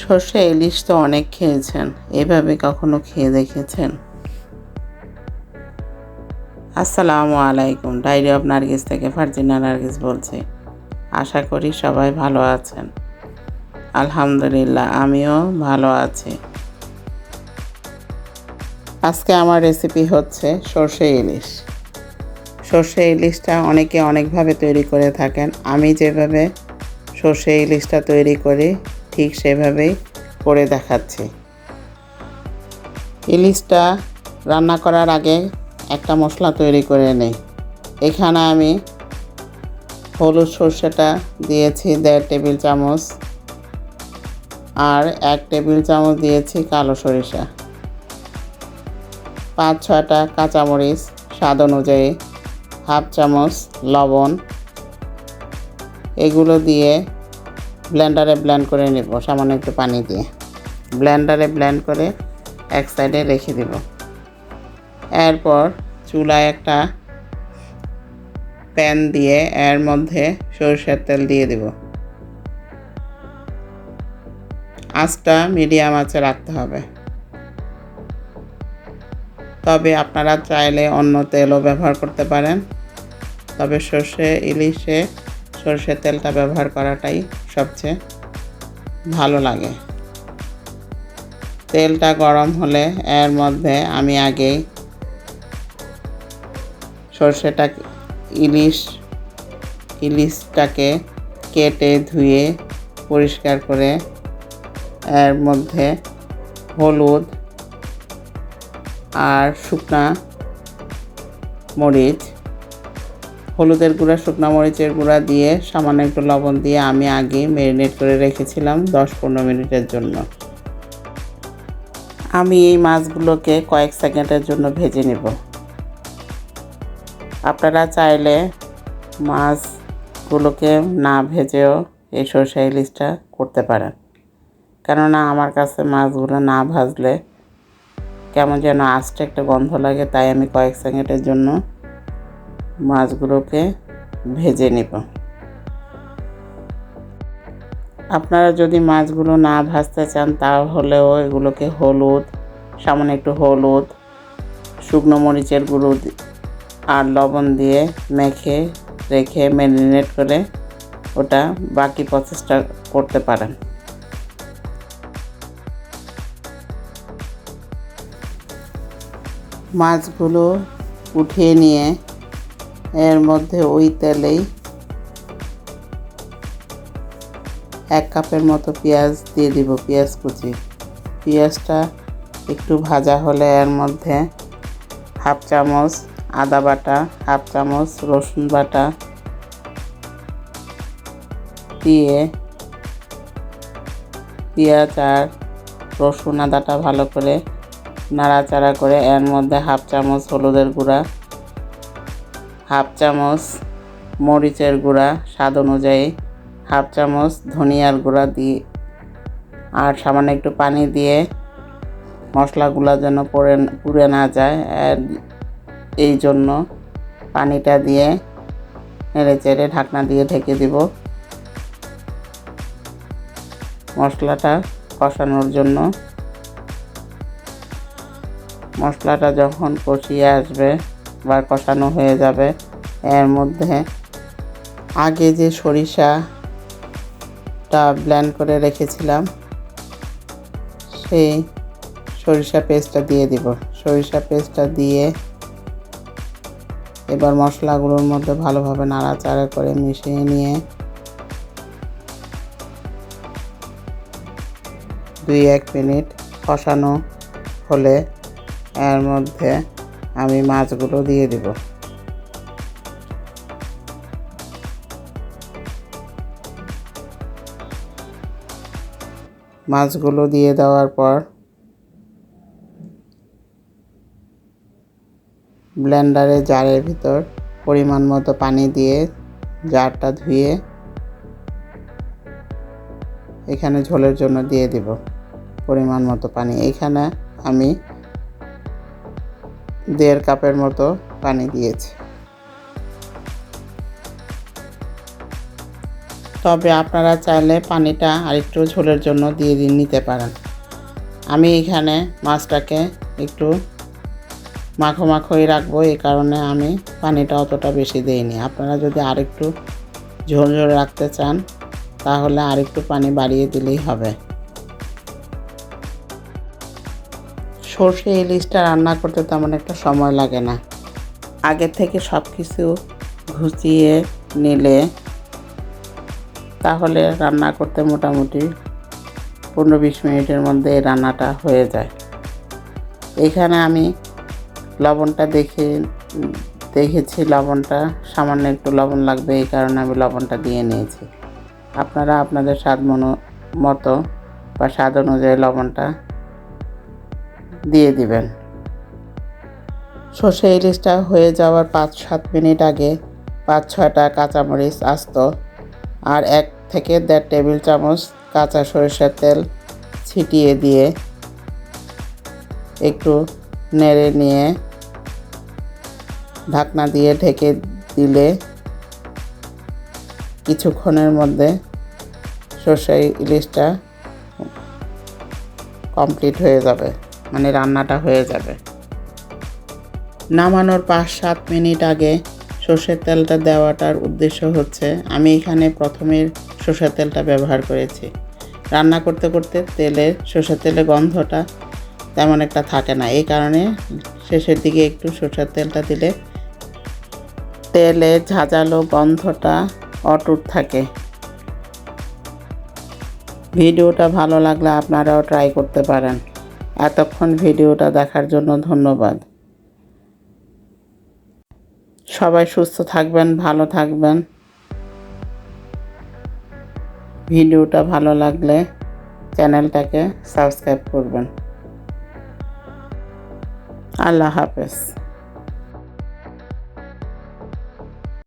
সর্ষে ইলিশ তো অনেক খেয়েছেন, এভাবে কখনো খেয়ে দেখেছেন? আসসালামু আলাইকুম, ডায়েরি অফ নার্গিস থেকে ফারজিনা নার্গিস বলছি। আশা করি সবাই ভালো আছেন। আলহামদুলিল্লাহ, আমিও ভালো আছি। আজকে আমার রেসিপি হচ্ছে সর্ষে ইলিশ। সর্ষে ইলিশটা অনেকে অনেকভাবে তৈরি করে থাকেন। আমি যেভাবে সর্ষে ইলিশটা তৈরি করি ঠিক সেভাবেই করে দেখাচ্ছি। ইলিশটা রান্না করার আগে একটা মশলা তৈরি করে নেই। এখানে আমি হলুদ সর্ষেটা দিয়েছি দেড় টেবিল চামচ আর এক টেবিল চামচ দিয়েছি কালো সরিষা। পাঁচ, ছয়টা কাঁচামরিচ স্বাদ অনুযায়ী হাফ চামচ লবণ। এগুলো দিয়ে ব্লেন্ডারে ব্লেন্ড করে নেব, সামান্য একটু পানি দিয়ে। ব্লেন্ডারে ব্লেন্ড করে এক সাইডে রেখে দেব। এরপর চুলায় একটা প্যান দিয়ে এর মধ্যে সরষের তেল দিয়ে দেব। আঁচটা মিডিয়াম আঁচে রাখতে হবে। তবে আপনারা চাইলে অন্য তেলও ব্যবহার করতে পারেন। তবে সর্ষে, ইলিশে সর্ষের তেলটা ব্যবহার করাটাই সবচেয়ে ভালো লাগে। তেলটা গরম হলে এর মধ্যে আমি আগেই সর্ষেটা, ইলিশ, ইলিশটাকে কেটে ধুয়ে পরিষ্কার করে এর মধ্যে হলুদ আর শুকনা মরিচ হলুদের গুঁড়া, শুকনো মরিচের গুঁড়া দিয়ে সামান্য একটু লবণ দিয়ে আমি আগে ম্যারিনেট করে রেখেছিলাম দশ পনেরো মিনিটের জন্য। আমি এই মাছগুলোকে কয়েক সেকেন্ডের জন্য ভেজে নেব। আপনারা চাইলে মাছগুলোকে না ভেজেও এই সরষে ইলিশটা করতে পারেন। কেননা আমার কাছে মাছগুলো না ভাজলে কেমন যেন আস্তে একটা গন্ধ লাগে, তাই আমি কয়েক সেকেন্ডের জন্য মাছগুলোকে ভেজে নেব। আপনারা যদি মাছগুলো না ভাজতে চান, তাহলেও এগুলোকে হলুদ, সামান্য একটু হলুদ, শুকনো মরিচের গুঁড়ো আর লবণ দিয়ে মেখে, রেখে ম্যারিনেট করে ওটা বাকি প্রসেসটা করতে পারেন। মাছগুলো উঠিয়ে নিয়ে এর মধ্যে ওই তেলেই এক কাপের মতো পেঁয়াজ দিয়ে দিব, পেঁয়াজ কুচি। পেঁয়াজটা একটু ভাজা হলে এর মধ্যে হাফ চামচ আদা বাটা, হাফ চামচ রসুন বাটা দিয়ে পেঁয়াজ আর রসুন আদাটা ভালো করে নাড়াচাড়া করে এর মধ্যে হাফ চামচ হলুদের গুঁড়া হাফ চামচ মরিচের গুঁড়া, স্বাদ অনুযায়ী হাফ চামচ ধনিয়ার গুঁড়া দিয়ে আর সামান্য একটু পানি দিয়ে মশলাগুলো যেন পড়ে পুড়ে না যায়। এই জন্য পানিটা দিয়ে নেড়ে চেড়ে ঢাকনা দিয়ে ঢেকে দিব। মশলাটা কষানোর জন্য। মশলাটা যখন কষিয়ে আসবে বা কষানো হয়ে যাবে। এর মধ্যে আগে যে সরিষাটা ব্ল্যান্ড করে রেখেছিলাম, সেই সরিষা পেস্টটা দিয়ে দিব। সরিষা পেস্টটা দিয়ে এবার মশলাগুলোর মধ্যে ভালোভাবে নাড়াচাড়া করে মিশিয়ে নিয়ে দুই এক মিনিট কষানো হলে এর মধ্যে আমি মাছগুলো দিয়ে দিব। মাছগুলো দিয়ে দেওয়ার পর ব্লেন্ডারে জারের ভিতর পরিমাণ মতো পানি দিয়ে জারটা ধুয়ে এখানে ঝোলের জন্য দিয়ে দিব পরিমাণ মতো পানি। এখানে আমি দেড় কাপের মতো পানি দিয়েছি। তবে আপনারা চাইলে পানিটা আরেকটু ঝোলের জন্য দিয়ে দিয়ে নিতে পারেন। আমি এখানে মাছটাকে একটু মাখো মাখোই রাখব এই কারণে আমি পানিটা অতটা বেশি দিইনি। আপনারা যদি আরেকটু ঝোল ঝোল রাখতে চান, তাহলে আরেকটু পানি বাড়িয়ে দিলেই হবে। সর্ষে ইলিশটা রান্না করতে তেমন একটা সময় লাগে না। আগে থেকে সব কিছু ঘুচিয়ে নিলে তাহলে রান্না করতে মোটামুটি পনেরো বিশ মিনিটের মধ্যে রান্নাটা হয়ে যায়। এখানে আমি লবণটা দেখে, দেখেছি লবণটা, সামান্য একটু লবণ লাগবে, এই কারণে আমি লবণটা দিয়ে নিয়েছি। আপনারা আপনাদের স্বাদ মনো, মতো বা স্বাদ অনুযায়ী লবণটা দিয়ে দিবেন। সর্ষে ইলিশটা হয়ে যাওয়ার পাঁচ সাত মিনিট আগে পাঁচ ছয়টা কাঁচামরিচ আস্ত আর এক থেকে দেড় টেবিল চামচ কাঁচা সরিষার তেল ছিটিয়ে দিয়ে একটু নেড়ে নিয়ে ঢাকনা দিয়ে ঢেকে দিলে কিছুক্ষণের মধ্যে সর্ষে ইলিশটা কমপ্লিট হয়ে যাবে। মানে রান্নাটা হয়ে যাবে। নামানোর পাঁচ সাত মিনিট আগে সর্ষের তেলটা দেওয়াটার উদ্দেশ্য হচ্ছে, আমি এখানে প্রথমে সর্ষের তেলটা ব্যবহার করেছি। রান্না করতে করতে তেলের সর্ষের তেলের গন্ধটা তেমন একটা থাকে না। এই কারণে শেষের দিকে একটু সর্ষের তেলটা দিলে তেলে ঝাঁঝালো গন্ধটা অটুট থাকে। ভিডিওটা ভালো লাগলে আপনারাও ট্রাই করতে পারেন। এতক্ষণ ভিডিওটা দেখার জন্য ধন্যবাদ। সবাই সুস্থ থাকবেন, ভালো থাকবেন। ভিডিওটা ভালো লাগলে চ্যানেলটাকে সাবস্ক্রাইব করবেন। আল্লাহ হাফেজ।